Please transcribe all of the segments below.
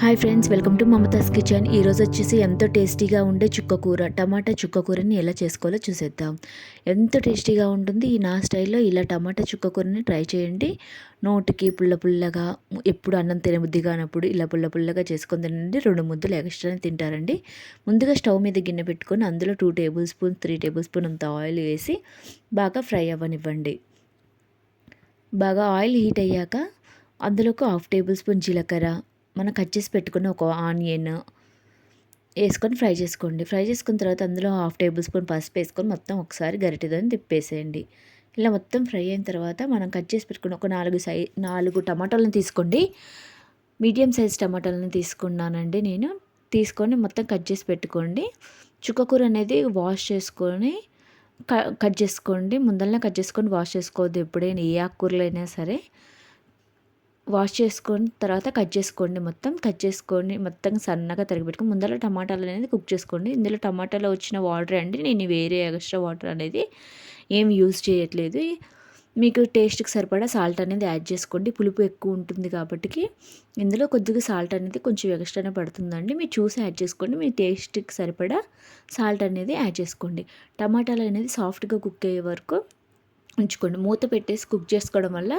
Hi friends welcome to Mamata's kitchen ఈరోజు వచ్చేసి ఎంతో టేస్టీగా ఉండే చుక్క కూర టమాటా చుక్క కూరని ఎలా చేసుకోవాలో చూసేద్దాం. ఎంతో టేస్టీగా ఉంటుంది ఈ నా స్టైల్లో ఇలా టమాటా చుక్క కూరని ట్రై చేయండి. నోటికి పుల్ల పుల్లగా ఎప్పుడు అన్నం తినబుద్ధి కానప్పుడు ఇలా పుల్ల పుల్లగా చేసుకొని తినండి. రెండు ముద్దలు ఎక్స్ట్రానే తింటారండి. ముందుగా స్టవ్ మీద గిన్నె పెట్టుకొని అందులో two tablespoon three tablespoon అంత ఆయిల్ వేసి బాగా ఫ్రై అవ్వనివ్వండి. బాగా ఆయిల్ హీట్ అయ్యాక అందులోకి హాఫ్ టేబుల్ స్పూన్ జీలకర్ర మనం కట్ చేసి పెట్టుకున్న ఒక ఆనియన్ వేసుకొని ఫ్రై చేసుకోండి. ఫ్రై చేసుకున్న తర్వాత అందులో హాఫ్ టేబుల్ స్పూన్ పసుపు వేసుకొని మొత్తం ఒకసారి గరిటెదని తిప్పేసేయండి. ఇలా మొత్తం ఫ్రై అయిన తర్వాత మనం కట్ చేసి పెట్టుకున్న ఒక నాలుగు సై నాలుగు టమాటాలను తీసుకోండి. మీడియం సైజ్ టమాటాలను తీసుకున్నానండి నేను. తీసుకొని మొత్తం కట్ చేసి పెట్టుకోండి. చుక్కకూర అనేది వాష్ చేసుకొని కట్ చేసుకోండి. ముందరనే కట్ చేసుకొని వాష్ చేసుకోవద్దు ఎప్పుడైనా ఏ ఆకుకూరలైనా సరే. వాష్ చేసుకొని తర్వాత కట్ చేసుకోండి మొత్తం. కట్ చేసుకొని మొత్తం సన్నగా తరిగిపెట్టుకుని ముందర టమాటాలు అనేది కుక్ చేసుకోండి. ఇందులో టమాటాలో వచ్చిన వాటర్ అండి నేను వేరే ఎక్స్ట్రా వాటర్ అనేది ఏం యూజ్ చేయట్లేదు. మీకు టేస్ట్కి సరిపడా సాల్ట్ అనేది యాడ్ చేసుకోండి. పులుపు ఎక్కువ ఉంటుంది కాబట్టి ఇందులో కొద్దిగా సాల్ట్ అనేది కొంచెం ఎక్స్ట్రానే పడుతుందండి. మీరు చూసి యాడ్ చేసుకోండి. మీ టేస్ట్కి సరిపడా సాల్ట్ అనేది యాడ్ చేసుకోండి. టమాటాలు అనేది సాఫ్ట్గా కుక్ అయ్యే వరకు ఉంచుకోండి. మూత పెట్టేసి కుక్ చేసుకోవడం వల్ల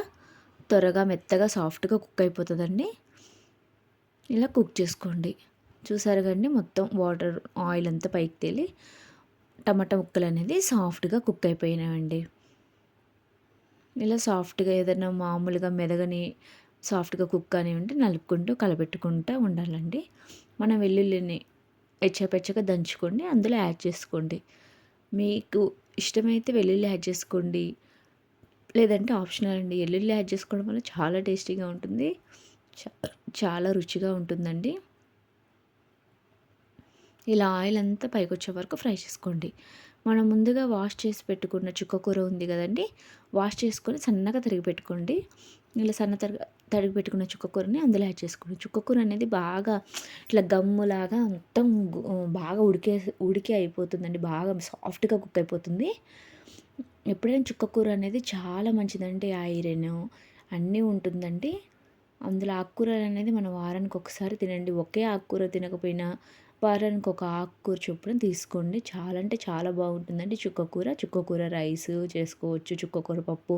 త్వరగా మెత్తగా సాఫ్ట్గా కుక్ అయిపోతుందండి. ఇలా కుక్ చేసుకోండి. చూసారు కండి మొత్తం వాటర్ ఆయిల్ అంతా పైకి తేలి టమాటా ముక్కలు అనేది సాఫ్ట్గా కుక్ అయిపోయినాయండి. ఇలా సాఫ్ట్గా ఏదైనా మామూలుగా మెదగని సాఫ్ట్గా కుక్ అని ఉంటే నలుపుకుంటూ కలపెట్టుకుంటూ ఉండాలండి. మనం వెల్లుల్లిని ఎచ్చపెచ్చగా దంచుకోండి అందులో యాడ్ చేసుకోండి. మీకు ఇష్టమైతే వెల్లుల్లి యాడ్ చేసుకోండి. లేదంటే ఆప్షనల్ అండి. ఎల్లుల్లి యాడ్ చేసుకోవడం వల్ల చాలా టేస్టీగా ఉంటుంది. చాలా రుచిగా ఉంటుందండి. ఇలా ఆయిల్ అంతా పైకి వచ్చే వరకు ఫ్రై చేసుకోండి. మనం ముందుగా వాష్ చేసి పెట్టుకున్న చుక్కకూర ఉంది కదండి వాష్ చేసుకొని సన్నగా తరిగి పెట్టుకోండి. ఇలా సన్న తరిగి తరిగి పెట్టుకున్న చుక్కకూరని అందులో యాడ్ చేసుకోండి. చుక్కకూర అనేది బాగా ఇట్లా గమ్ములాగా మొత్తం బాగా ఉడికే ఉడికి అయిపోతుందండి. బాగా సాఫ్ట్గా కుక్ అయిపోతుంది. ఎప్పుడైనా చుక్కకూర అనేది చాలా మంచిదండి ఐరన్ అన్నీ ఉంటుందండి అందులో ఆకుకూరలు అనేది మనం వారానికి ఒకసారి తినండి. ఒకే ఆకుకూర తినకపోయినా వారానికి ఒక ఆకుకూర చొప్పున తీసుకోండి. చాలా అంటే చాలా బాగుంటుందండి చుక్కకూర చుక్కకూర రైస్ చేసుకోవచ్చు. చుక్కకూర పప్పు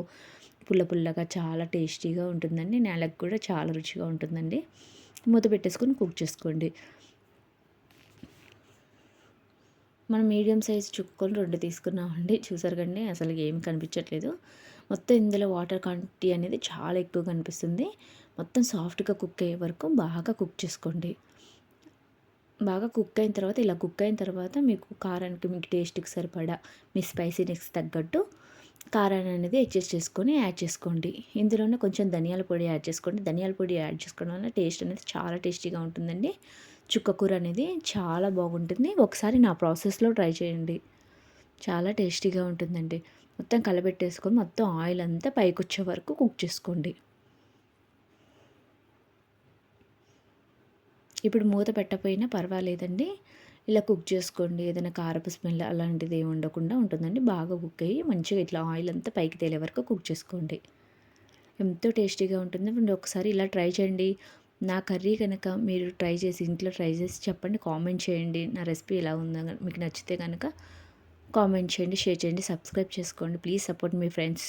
పుల్ల పుల్లగా చాలా టేస్టీగా ఉంటుందండి. నేలకు కూడా చాలా రుచిగా ఉంటుందండి. మూత పెట్టేసుకొని కుక్ చేసుకోండి. మనం మీడియం సైజ్ చుక్కలు రెండు తీసుకున్నామండి. చూసారు కండి అసలు ఏం కనిపించట్లేదు. మొత్తం ఇందులో వాటర్ క్వాంటిటీ అనేది చాలా ఎక్కువ కనిపిస్తుంది. మొత్తం సాఫ్ట్గా కుక్ అయ్యే వరకు బాగా కుక్ చేసుకోండి. బాగా కుక్ అయిన తర్వాత ఇలా కుక్ అయిన తర్వాత మీకు కారానికి మీకు టేస్ట్కి సరిపడా మీ స్పైసీనెస్ తగ్గట్టు కారాన్ని అనేది అడ్జస్ట్ చేసుకొని యాడ్ చేసుకోండి. ఇందులోనే కొంచెం ధనియాల పొడి యాడ్ చేసుకోండి. ధనియాల పొడి యాడ్ చేసుకోవడం వల్ల టేస్ట్ అనేది చాలా టేస్టీగా ఉంటుందండి. చుక్కకూర అనేది చాలా బాగుంటుంది. ఒకసారి నా ప్రాసెస్లో ట్రై చేయండి. చాలా టేస్టీగా ఉంటుందండి. మొత్తం కలబెట్టేసుకొని మొత్తం ఆయిల్ అంతా పైకి వచ్చే వరకు కుక్ చేసుకోండి. ఇప్పుడు మూత పెట్టకపోయినా పర్వాలేదండి. ఇలా కుక్ చేసుకోండి. ఏదైనా కారపు స్మెల్ అలాంటిది ఏమి ఉండకుండా ఉంటుందండి. బాగా కుక్ అయ్యి మంచిగా ఇట్లా ఆయిల్ అంతా పైకి తేలే వరకు కుక్ చేసుకోండి. ఎంతో టేస్టీగా ఉంటుంది ఒకసారి ఇలా ట్రై చేయండి. నా కర్రీ కనుక మీరు ట్రై చేసి ఇంట్లో ట్రై చేసి చెప్పండి కామెంట్ చేయండి. నా రెసిపీ ఎలా ఉందో మీకు నచ్చితే కనుక కామెంట్ చేయండి షేర్ చేయండి సబ్స్క్రైబ్ చేసుకోండి. ప్లీజ్ సపోర్ట్ మీ ఫ్రెండ్స్.